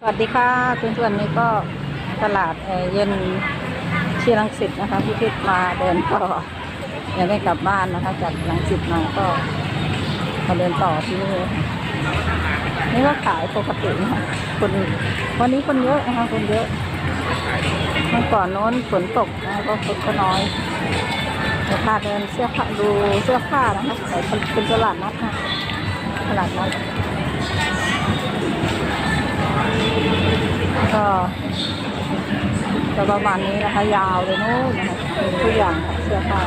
สวัสดีค่ะเพื่อนๆนี่ก็ตลาดเย็นเชียงรังสิตนะคะพี่พิษมาเดินก็ยังไม่กลับบ้านนะคะจากรังสิตมาก็มาเดินต่อที่นี่นี่ก็ขายปกตินะคะคนวันนี้คนเยอะนะคะคนเยอะเมื่อก่อนโน้นฝนตกนะก็คนก็น้อยจะพาเดินเสื้อผ้าดูเสื้อผ้านะคะใส่เป็นตลาดนัดค่ะตลาดนัด ก็จะประมาณนี้นะคะ ยาวเลยนู้นนะคะทุกอย่างเสื้อผ้า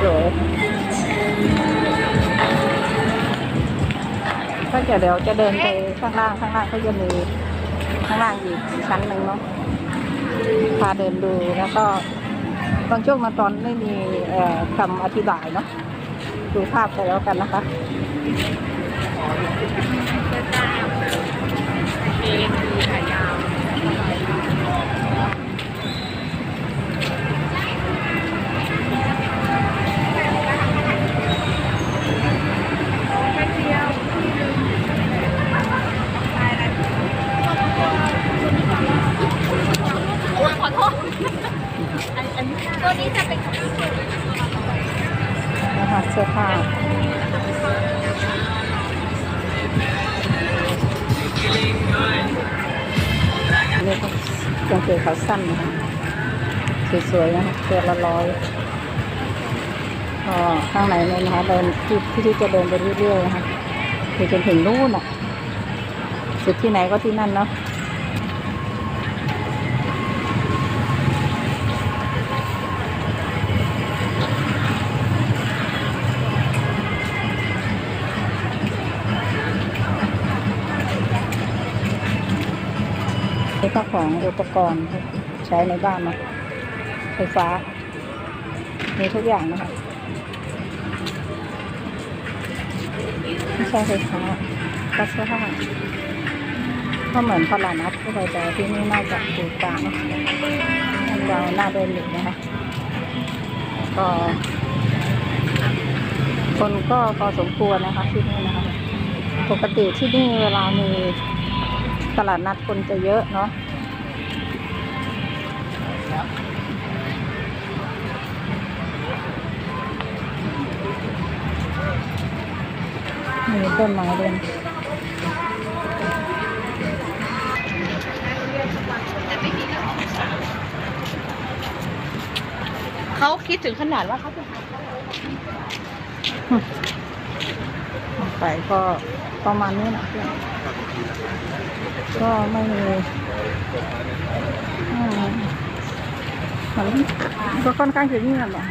สวยก็จะเดี๋ยวจะเดินไปข้างล่างข้างล่างก็จะมีข้างล่างอีกชั้นหนึ่งเนาะพาเดินดูแล้วก็บางช่วงบางตอนไม่มีคำอธิบายเนาะดูภาพไปแล้วกันนะคะข นี่ก็กางเกงขาสั้นนะคะสวยๆนะคะตัวละร้อยก็ข้างในเนี่ยนะคะเดินที่ที่ที่จะเดินไปเรื่อยๆนะคะไปจนถึงนู่นอะสุดที่ไหนก็ที่นั่นเนาะ นี่ก็ของอุปกรณ์ใช้ในบ้านเนาะไฟฟ้า มีทุกอย่างนะคะไม่ใช่ไฟฟ้าก็เสื้อผ้าก็เหมือนตลาดนัดทั่วไปแต่ที่นี่น่าจะถูกกลางมันยาวหน้าเดินอยู่นะคะก็คนก็พอสมควรนะคะที่นี่นะคะ ปกติที่นี่เวลามี ตลาดนัดคนจะเยอะเนาะมีต้นไม้ด้วยเขาคิดถึงขนาดว่าเขาจะไปก็ ประมาณนี้นะเพื่อนก็ไม่มีอืมมันก็ค่อนข้างจะเงียบอะ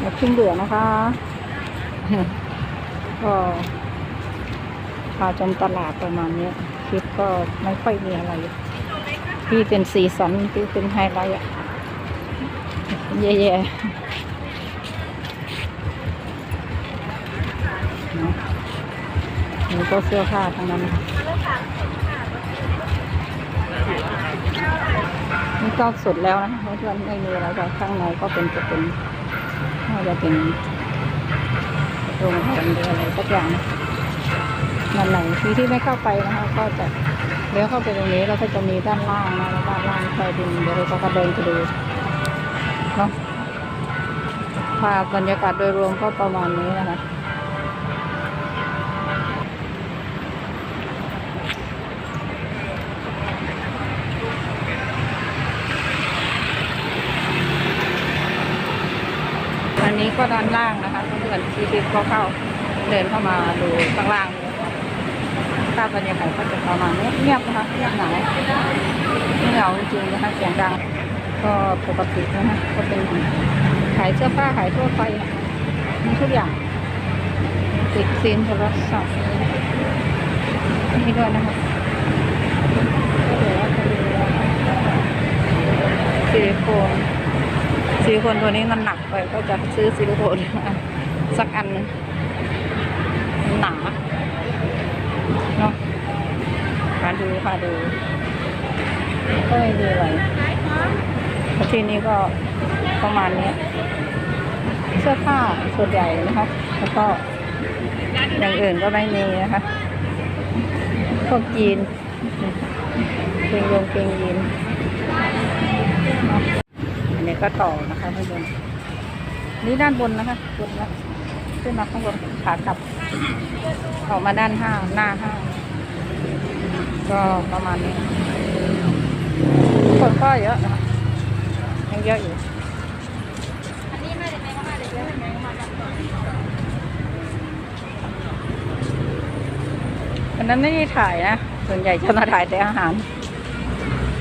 อย่าเพิ่งเบื่อนะคะ ก็พาชมตลาดประมาณนี้คลิปก็ไม่ค่อยมีอะไร ที่เป็นสีสันที่เป็นไฮไลท์อะแย่ๆ นี่ก็เสื้อผ้าทั้งนั้นนี่ก็สุดแล้วนะเพราะว่าไม่มีแล้วก็ข้างในก็เป็นจะเป็นน่าจะเป็นโรงแรมหรืออะไรสักอย่างนั่นไหนที่ที่ไม่เข้าไปนะคะก็จะเลี้ยวเข้าไปตรงนี้แล้วก็จะมีด้านล่างนะแล้วด้านล่างใต้ดินเดี๋ยวเราจะเดินไปดูเนาะภาพบรรยากาศโดยรวมก็ประมาณนี้นะคะ ก็ด้านล่างนะคะเพื่อนๆที่ที่เขาเข้าเดินเข้ามาดูข้างล่างเลยค่ะภาพบรรยากาศก็จะประมาณนี้เงียบนะคะเงียบหงาไม่เหงาจริงๆนะคะเสียงดังก็ปกตินะคะก็เป็นขายเสื้อผ้าขายทั่วไปมีทุกอย่างติดซีนโทรศัพท์นี่ด้วยนะคะเดี๋ยวว่าจะดูซิลิโคน ซิลิโคนตัวนี้มันหนักไปก็จะซื้อซิลิโคนสักอันหนาเนาะมาดูค่ะดูก็ไม่ดีอะไรแล้วที่นี่ก็ประมาณนี้ เสื้อผ้าส่วนใหญ่นะคะแล้วก็อย่างอื่นก็ไม่มีนะคะพวกจีนเกงยงเกงยีน อันนี้ก็ต่อนะคะข้างบนนี่ด้านบนนะคะบนนะขึ้นมาข้างบนขากลับ ออกมาด้านห้างหน้าห้างก็ประมาณนี้คนก็เยอะนะคะยังเยอะอยู่อันนี้มาจากไหนก็มาจากเยอะไหนก็มาจากอันนั้นไม่ได้ถ่ายนะ ส่วนใหญ่จะมาถ่ายแต่อาหาร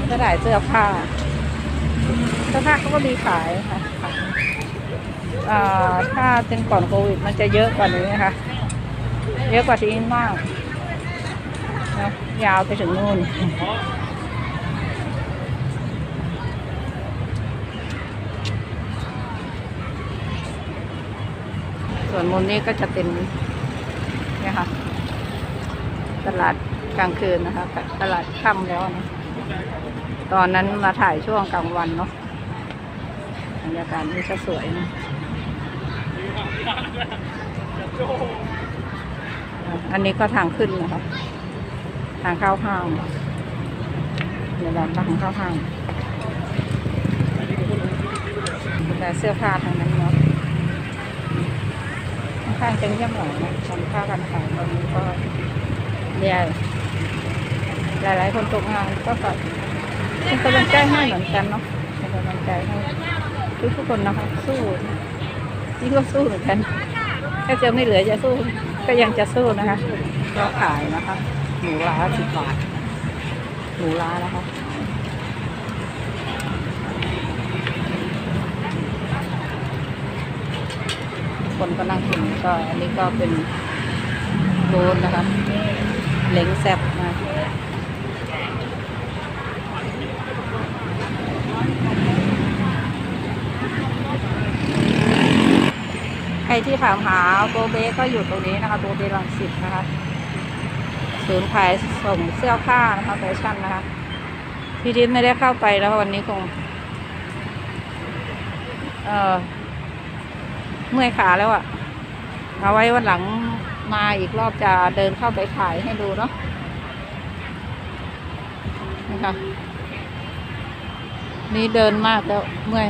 จะถ่ายเสื้อผ้า เสื้อผ้าเขาก็มีขายค่ะถ้าเป็นก่อนโควิดมันจะเยอะกว่านี้นะคะ เยอะกว่าที่นี่มากนะยาวไปถึงนู่นส่วนมุมนี้ก็จะเป็นเนี่ยค่ะ ตลาดกลางคืนนะคะ ตลาดค่ำแล้วนะ ตอนนั้นมาถ่ายช่วงกลางวันเนาะ บรรยากาศนี่จะสวยนะอันนี้ก็ทางขึ้นนะคะ ทางเข้าห้างเดี๋ยวเราทางเข้าห้างแต่เสื้อผ้าทางนั้นเนาะค่อนข้างจะเงียบเหงานะทำผ้ากันขายตอนนี้ก็เนี่ยหลาย ๆ คนตกงานก็ฝากเป็นกำลังใจให้เหมือนกันเนาะเป็นกำลังใจให้ ทุกทุกๆคนนะคะสู้นี่ก็สู้เหมือนกันถ้าจะไม่เหลือจะสู้ ก็ยังจะสู้นะคะ ก็ขายนะคะหมูล้าสิบบาทหมูล้านะคะคนก็นั่งกินก็อันนี้ก็เป็นโรนนะคะ เล้งแซ่บนะ รที่ถามหาโบเบก็อยู่ตรงนี้นะคะโบเบลังสิตนะคะศูนย์ขายส่งเสื้อผ้านะคะแฟชั่นนะคะพี่ทิพย์ไม่ได้เข้าไปแล้ววันนี้คง เออเมื่อยขาแล้วอะ่ะ เอาไว้วันหลังมาอีกรอบจะเดินเข้าไปถ่ายให้ดูเนาะนะคะนี่เดินมากแล้วเมื่อย